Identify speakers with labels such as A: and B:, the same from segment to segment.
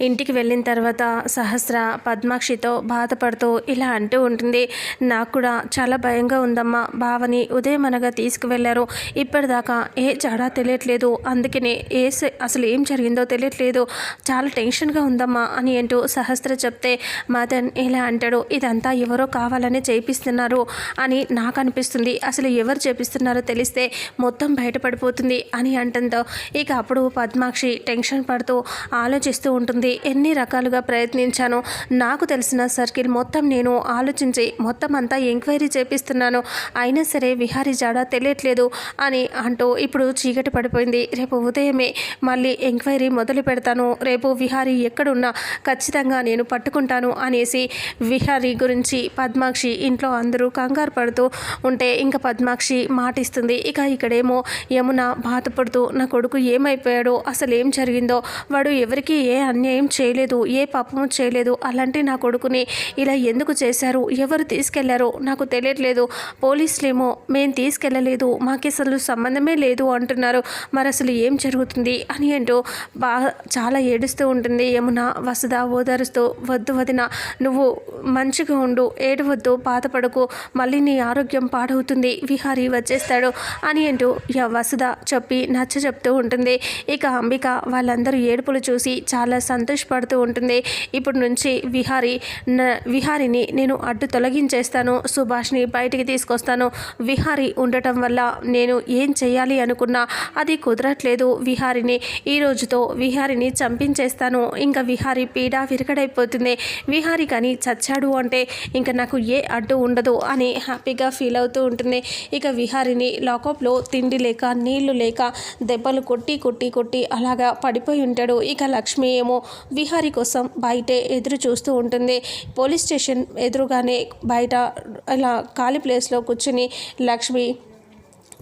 A: ఇంటికి వెళ్ళిన తర్వాత సహస్ర పద్మాక్షితో బాధపడుతూ ఇలా అంటూ ఉంటుంది నాకు కూడా చాలా భయంగా ఉందమ్మా. భావని ఉదయం అనగా తీసుకువెళ్ళారు ఇప్పటిదాకా ఏ జాడా తెలియట్లేదు. అందుకనే ఏ స- అసలు ఏం జరిగిందో తెలియట్లేదు. చాలా టెన్షన్గా ఉందమ్మా అని అంటూ సహస్ర చెప్తే మదన్ ఇలా అంటాడు ఇదంతా ఎవరో కావాలని చేపిస్తున్నారు అని నాకు అనిపిస్తుంది. అసలు ఎవరు చేపిస్తున్నారో తెలిస్తే మొత్తం బయటపడిపోతుంది అని అంటంతో ఇక అప్పుడు పద్మాక్షి టెన్షన్ పడుతూ ఆలోచిస్తూ ఉంటుంది. ఎన్ని రకాలుగా ప్రయత్నించాను నాకు తెలిసిన సర్కిల్ మొత్తం నేను ఆలోచించి మొత్తం అంతా ఎంక్వైరీ చేపిస్తున్నాను. అయినా సరే విహారీ జాడ తెలియట్లేదు అని అంటూ ఇప్పుడు చీకటి పడిపోయింది. రేపు ఉదయమే మళ్ళీ ఎంక్వైరీ మొదలు పెడతాను. రేపు విహారీ ఎక్కడున్నా ఖచ్చితంగా నేను పట్టుకుంటాను అనేసి విహారీ గురించి పద్మాక్షి ఇంట్లో అందరూ కంగారు పడుతూ ఉంటే ఇంకా పద్మాక్షి మాటిస్తుంది. ఇక ఇక్కడేమో యమున బాధపడుతూ నా కొడుకు ఏమైపోయాడో అసలు ఏం జరిగిందో వాడు ఎవరికి ఏ అన్యాయం చేయలేదు ఏ పాపము చేయలేదు. అలాంటి నా కొడుకుని ఇలా ఎందుకు చేశారు? ఎవరు తీసుకెళ్ళారో నాకు తెలియట్లేదు. పోలీసులేమో మేము తీసుకెళ్ళలేదు మాకు అసలు సంబంధమే లేదు అంటున్నారు. మరి అసలు ఏం జరుగుతుంది అని అంటూ బాగా చాలా ఏడుస్తూ ఉంటుంది. యమున వసుధ ఓదారుస్తూ వద్దు వదిన నువ్వు మంచిగా ఉండు ఏడవద్దు బాధపడకు మళ్ళీ నీ ఆరోగ్యం పాడవుతుంది విహారీ వచ్చేస్తాడు అని అంటూ య వసుధ చెప్పి నచ్చ చెప్తూ ఉంటుంది. ఇక అంబిక వాళ్ళందరూ ఏడుపులు చూసి చాలా సంతోషపడుతూ ఉంటుంది. ఇప్పుడు నుంచి విహారీ విహారిని నేను అడ్డు తొలగించేస్తాను. సుభాష్ని బయటికి తీసుకొస్తాను. విహారి ఉండటం వల్ల నేను ఏం చేయాలి అనుకున్నా అది కుదరట్లేదు. విహారిని ఈ రోజుతో విహారిని చంపించేస్తాను. ఇంకా విహారి పీడ విరగడైపోతుంది. విహారి కానీ చచ్చాడు అంటే ఇంకా నాకు ఏ అడ్డు ఉండదు అని హ్యాపీగా ఫీల్ అవుతూ ఉంటుంది. ఇక విహారిని లాకప్లో తిండి లేక నీళ్ళు లేక దెబ్బలు కొట్టి కొట్టి కొట్టి అలాగా పడిపోయి ఉంటాడు. ఇక లక్ష్మి ఏమో విహారీ కోసం బయటే ఎదురు చూస్తూ ఉంటుంది. పోలీస్ స్టేషన్ ఎదురుగానే బయట ఇలా ఖాళీ ప్లేస్లో కూర్చుని లక్ష్మి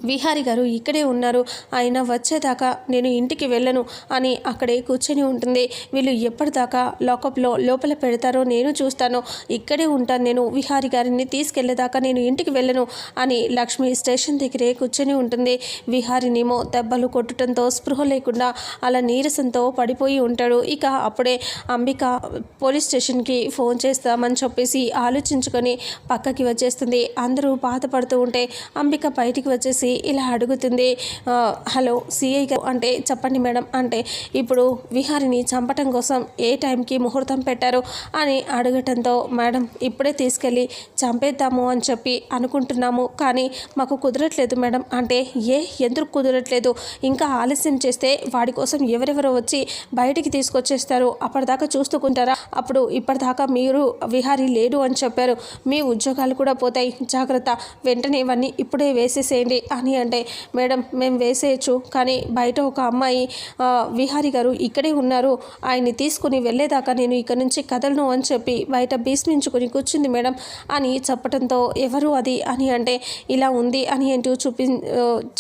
A: విహారి గారు ఇక్కడే ఉన్నారు. ఆయన వచ్చేదాకా నేను ఇంటికి వెళ్ళను అని అక్కడే కూర్చొని ఉంటుంది. వీళ్ళు ఎప్పటిదాకా లాకప్లో లోపల పెడతారో నేను చూస్తాను. ఇక్కడే ఉంటాను నేను. విహారి గారిని తీసుకెళ్ళేదాకా నేను ఇంటికి వెళ్ళను అని లక్ష్మి స్టేషన్ దగ్గరే కూర్చొని ఉంటుంది. విహారినేమో దెబ్బలు కొట్టడంతో స్పృహ లేకుండా అలా నీరసంతో పడిపోయి ఉంటాడు. ఇక అప్పుడే అంబిక పోలీస్ స్టేషన్కి ఫోన్ చేస్తామని చెప్పేసి ఆలోచించుకొని పక్కకి వచ్చేస్తుంది. అందరూ బాధపడుతూ ఉంటే అంబిక బయటికి వచ్చేసి ఇలా అడుగుతుంది హలో సిఐ అంటే చెప్పండి మేడం అంటే ఇప్పుడు విహారిని చంపటం కోసం ఏ టైంకి ముహూర్తం పెట్టారు అని అడగటంతో మేడం ఇప్పుడే తీసుకెళ్ళి చంపేద్దాము అని చెప్పి అనుకుంటున్నాము కానీ మాకు కుదరట్లేదు మేడం అంటే ఏ ఎందుకు కుదరట్లేదు? ఇంకా ఆలస్యం చేస్తే వాడి కోసం ఎవరెవరో వచ్చి బయటికి తీసుకొచ్చేస్తారు అప్పటిదాకా చూసుకుంటారా? అప్పుడు ఇప్పటిదాకా మీరు విహారీ లేడు అని చెప్పారు మీ ఉద్యోగాలు కూడా పోతాయి జాగ్రత్త వెంటనే ఇవన్నీ ఇప్పుడే వేసేసేయండి అని అంటే మేడం మేము వేసేయచ్చు. కానీ బయట ఒక అమ్మాయి విహారి విహారీ గారు ఇక్కడే ఉన్నారు. ఆయన్ని తీసుకుని వెళ్ళేదాకా నేను ఇక్కడ నుంచి కదలను అని చెప్పి బయట భీష్మించుకుని కూర్చుంది మేడం అని చెప్పడంతో ఎవరు అది? అని అంటే ఇలా ఉంది అని అంటూ చూపి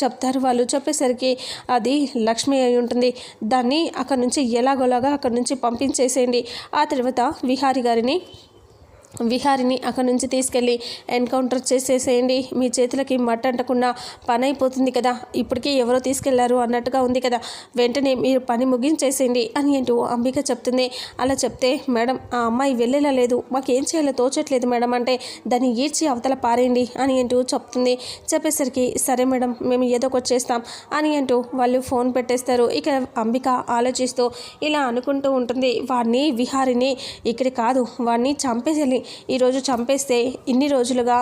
A: చెప్తారు వాళ్ళు. చెప్పేసరికి అది లక్ష్మి అయి ఉంటుంది. దాన్ని అక్కడ నుంచి ఎలాగోలాగా అక్కడ నుంచి పంపించేసేయండి. ఆ తర్వాత విహారి గారిని విహారిని అక్కడి నుంచి తీసుకెళ్ళి ఎన్కౌంటర్ చేసేసేయండి. మీ చేతులకి మట్టంటకుండా పని అయిపోతుంది కదా. ఇప్పటికే ఎవరో తీసుకెళ్ళారు అన్నట్టుగా ఉంది కదా. వెంటనే మీరు పని ముగించేసేయండి అని అంటూ అంబిక చెప్తుంది. అలా చెప్తే మేడం ఆ అమ్మాయి వెళ్ళేలా లేదు. మాకేం చేయాలో తోచట్లేదు మేడం అంటే దాన్ని ఈడ్చి అవతల పారేయండి అని అంటూ చెప్తుంది. చెప్పేసరికి సరే మేడం మేము ఏదో ఒకటి చేస్తాం అని అంటూ వాళ్ళు ఫోన్ పెట్టేస్తారు. ఇక అంబిక ఆలోచిస్తూ ఇలా అనుకుంటూ ఉంటుంది. వాడిని విహారిని ఇక్కడ కాదు వాడిని చంపేసేయాలి. ఈరోజు చంపేస్తే ఇన్ని రోజులుగా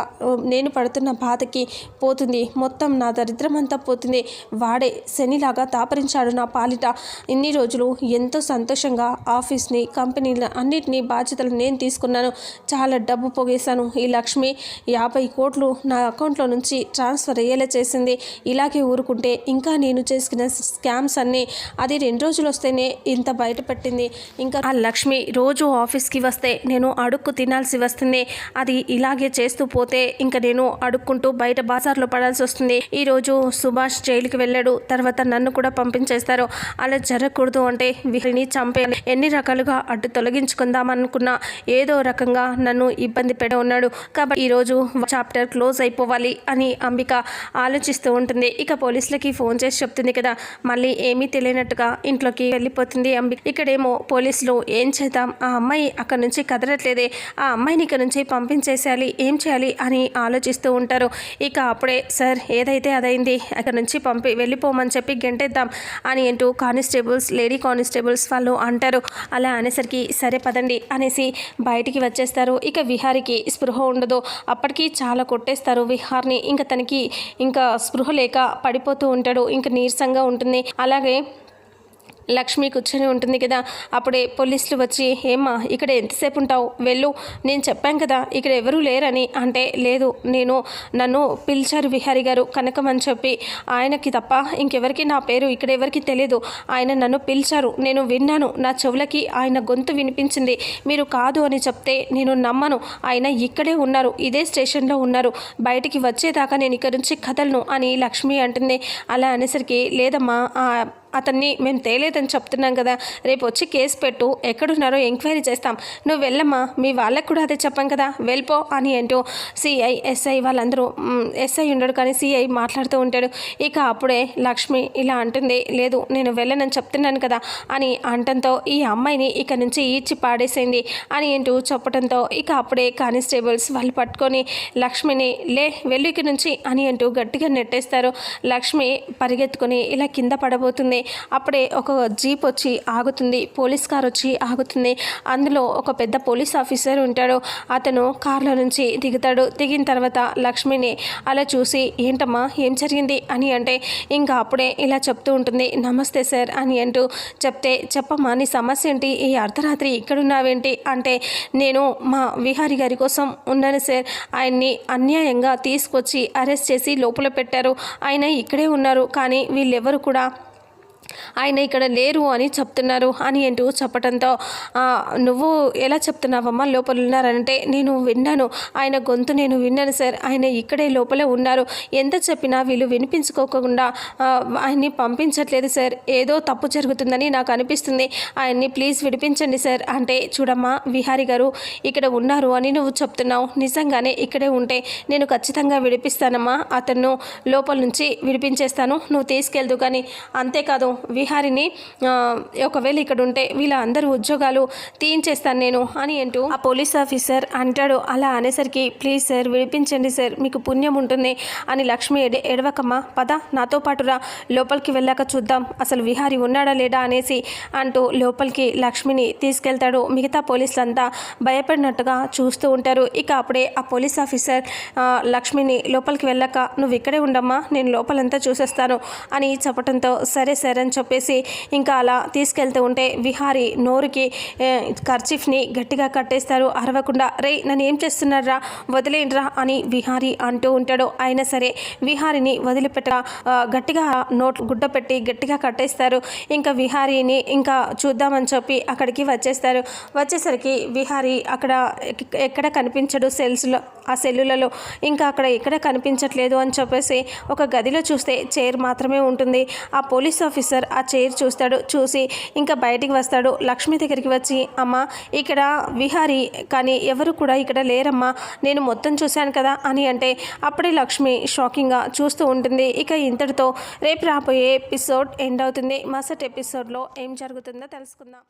A: నేను పడుతున్న బాధకి పోతుంది. మొత్తం నా దరిద్రం అంతా పోతుంది. వాడే శనిలాగా దాపరించాడు నా పాలిట. ఇన్ని రోజులు ఎంతో సంతోషంగా ఆఫీస్ని కంపెనీల అన్నిటినీ బాధ్యతలు నేను తీసుకున్నాను. చాలా డబ్బు పోగేశాను. ఈ లక్ష్మి యాభై కోట్లు నా అకౌంట్లో నుంచి ట్రాన్స్ఫర్ అయ్యేలా చేసింది. ఇలాగే ఊరుకుంటే ఇంకా నేను చేసుకున్న స్కామ్స్ అన్నీ అది రెండు రోజులు వస్తేనే ఇంత బయటపెట్టింది. ఇంకా ఆ లక్ష్మి రోజు ఆఫీస్కి వస్తే నేను అడుక్కు తినాల్సి చేయాల్సి వస్తుంది. అది ఇలాగే చేస్తూ పోతే ఇంకా నేను అడుక్కుంటూ బయట బాజార్లో పడాల్సి వస్తుంది. ఈరోజు సుభాష్ జైలుకి వెళ్ళాడు. తర్వాత నన్ను కూడా పంపించేస్తారు. అలా జరగకూడదు అంటే వీరిని చంపే ఎన్ని రకాలుగా అడ్డు తొలగించుకుందాం అనుకున్నా ఏదో రకంగా నన్ను ఇబ్బంది పెడ ఉన్నాడు. కాబట్టి ఈరోజు చాప్టర్ క్లోజ్ అయిపోవాలి అని అంబిక ఆలోచిస్తూ ఉంటుంది. ఇక పోలీసులకి ఫోన్ చేసి చెప్తుంది కదా మళ్ళీ ఏమీ తెలియనట్టుగా ఇంట్లోకి వెళ్ళిపోతుంది అంబిక. ఇక్కడేమో పోలీసులు ఏం చేద్దాం? ఆ అమ్మాయి అక్కడ నుంచి కదలట్లేదే. ఆ అమ్మాయిని ఇక్కడ నుంచి పంపించేసేయాలి ఏం చేయాలి అని ఆలోచిస్తూ ఉంటారు. ఇక అప్పుడే సార్ ఏదైతే అదైంది అక్కడ నుంచి పంపి వెళ్ళిపోమని చెప్పి గెంటేద్దాం అని అంటూ కానిస్టేబుల్స్ లేడీ కానిస్టేబుల్స్ వాళ్ళు అంటారు. అలా అనేసరికి సరే పదండి అనేసి బయటికి వచ్చేస్తారు. ఇక విహారికి స్పృహ ఉండదు. అప్పటికి చాలా కొట్టేస్తారు విహార్ని. ఇంకా తనకి ఇంకా స్పృహ లేక పడిపోతూ ఉంటాడు. ఇంకా నీరసంగా ఉంటుంది. అలాగే లక్ష్మి కూర్చొని ఉంటుంది కదా. అప్పుడే పోలీసులు వచ్చి ఏమ్మా ఇక్కడ ఎంతసేపు ఉంటావు? వెళ్ళు. నేను చెప్పాను కదా ఇక్కడ ఎవరూ లేరని. అంటే లేదు. నేను నన్ను పిలిచారు విహారి గారు కనకం అని చెప్పి. ఆయనకి తప్ప ఇంకెవరికి నా పేరు ఇక్కడ ఎవరికి తెలియదు ఆయన నన్ను పిలిచారు. నేను విన్నాను. నా చెవులకి ఆయన గొంతు వినిపించింది. మీరు కాదు అని చెప్తే నేను నమ్మను. ఆయన ఇక్కడే ఉన్నారు. ఇదే స్టేషన్లో ఉన్నారు. బయటికి వచ్చేదాకా నేను ఇక్కడ నుంచి కదలను అని లక్ష్మి అంటుంది. అలా అనేసరికి లేదమ్మా అతన్ని మేము తేలేదని చెప్తున్నాం కదా. రేపు వచ్చి కేసు పెట్టు ఎక్కడున్నారో ఎంక్వైరీ చేస్తాం. నువ్వు వెళ్ళమ్మా మీ వాళ్ళకు కూడా అదే చెప్పాం కదా. వెళ్ళిపో అని అంటూ సిఐ ఎస్ఐ వాళ్ళందరూ ఎస్ఐ ఉండడు కానీ సిఐ మాట్లాడుతూ ఉంటాడు. ఇక అప్పుడే లక్ష్మి ఇలా అంటుంది లేదు నేను వెళ్ళనని చెప్తున్నాను కదా అని అంటంతో ఈ అమ్మాయిని ఇక నుంచి ఈడ్చి పాడేసింది అని అంటూ చెప్పడంతో ఇక అప్పుడే కానిస్టేబుల్స్ వాళ్ళు పట్టుకొని లక్ష్మిని లే వెళ్ళు ఇక నుంచి అని అంటూ గట్టిగా నెట్టేస్తారు. లక్ష్మి పరిగెత్తుకొని ఇలా కింద పడబోతుంది. అప్పుడే ఒక జీప్ వచ్చి ఆగుతుంది పోలీస్ కార్ వచ్చి ఆగుతుంది. అందులో ఒక పెద్ద పోలీస్ ఆఫీసర్ ఉంటాడు. అతను కార్లో నుంచి దిగుతాడు. దిగిన తర్వాత లక్ష్మిని అలా చూసి ఏంటమ్మా ఏం జరిగింది? అని అంటే ఇంకా అప్పుడే ఇలా చెప్తూ ఉంటుంది నమస్తే సార్ అని అంటూ చెప్తే చెప్పమ్మా నీ సమస్య ఏంటి? ఈ అర్ధరాత్రి ఇక్కడున్నావేంటి? అంటే నేను మా విహారి గారి కోసం ఉన్నాను సార్. ఆయన్ని అన్యాయంగా తీసుకొచ్చి అరెస్ట్ చేసి లోపల పెట్టారు. ఆయన ఇక్కడే ఉన్నారు. కానీ వీళ్ళెవరు కూడా ఆయన ఇక్కడ లేరు అని చెప్తున్నారు అని అంటూ చెప్పడంతో నువ్వు ఎలా చెప్తున్నావమ్మా? లోపల ఉన్నారంటే నేను విన్నాను. ఆయన గొంతు నేను విన్నాను సార్. ఆయన ఇక్కడే లోపలే ఉన్నారు. ఎంత చెప్పినా వీళ్ళు వినిపించుకోకుండా ఆయన్ని పంపించట్లేదు సార్. ఏదో తప్పు జరుగుతుందని నాకు అనిపిస్తుంది. ఆయన్ని ప్లీజ్ విడిపించండి సార్. అంటే చూడమ్మా విహారి గారు ఇక్కడ ఉన్నారు అని నువ్వు చెప్తున్నావు. నిజంగానే ఇక్కడే ఉంటే నేను ఖచ్చితంగా విడిపిస్తానమ్మా. అతను లోపల నుంచి విడిపించేస్తాను. నువ్వు తీసుకెళ్దు కానీ అంతేకాదు విహారిని ఒకవేళ ఇక్కడ ఉంటే వీళ్ళ అందరూ ఉద్యోగాలు తీయించేస్తాను నేను అని అంటూ ఆ పోలీస్ ఆఫీసర్ అంటాడు. అలా అనేసరికి ప్లీజ్ సార్ విడిపించండి సార్ మీకు పుణ్యం ఉంటుంది అని లక్ష్మి ఎడ ఎడవకమ్మా పద నాతో పాటురా లోపలికి వెళ్ళాక చూద్దాం అసలు విహారి ఉన్నాడా లేడా అనేసి అంటూ లోపలికి లక్ష్మిని తీసుకెళ్తాడు. మిగతా పోలీసులంతా భయపడినట్టుగా చూస్తూ ఉంటారు. ఇక అప్పుడే ఆ పోలీస్ ఆఫీసర్ లక్ష్మిని లోపలికి వెళ్ళాక నువ్వు ఇక్కడే ఉండమ్మా నేను లోపలంతా చూసేస్తాను అని చెప్పడంతో సరే సరే అని చెప్పేసి ఇంకా అలా తీసుకెళ్తూ ఉంటే విహారి నోరుకి ఏ, కర్చీఫ్ని గట్టిగా కట్టేస్తారు. అరవకుండా రే నన్ను ఏం చేస్తున్నారా వదిలేండ్రా అని విహారి అంటూ ఉంటాడు. అయినా సరే విహారిని వదిలిపెట్ట గట్టిగా నోట్ గుడ్డ పెట్టి గట్టిగా కట్టేస్తారు. ఇంకా విహారీని ఇంకా చూద్దామని చెప్పి అక్కడికి వచ్చేస్తారు. వచ్చేసరికి విహారీ అక్కడ ఎక్- ఎక్కడ కనిపించడు సెల్స్లో ఆ సెల్లులలో. ఇంకా అక్కడ ఎక్కడ కనిపించట్లేదు అని చెప్పేసి ఒక గదిలో చూస్తే చైర్ మాత్రమే ఉంటుంది. ఆ పోలీస్ ఆఫీసర్ ఆ చైర్ చూస్తాడు చూసి ఇంకా బయటికి వస్తాడు. లక్ష్మి దగ్గరికి వచ్చి అమ్మ ఇక్కడ విహారీ కానీ ఎవరు కూడా ఇక్కడ లేరమ్మా. నేను మొత్తం చూశాను కదా అని అంటే అప్పుడే లక్ష్మి షాకింగ్గా చూస్తూ ఉంటుంది. ఇక ఇంతటితో రేపు రాబోయే ఎపిసోడ్ ఎండ్ అవుతుంది. మరుసటి ఎపిసోడ్లో ఏం జరుగుతుందో తెలుసుకుందాం.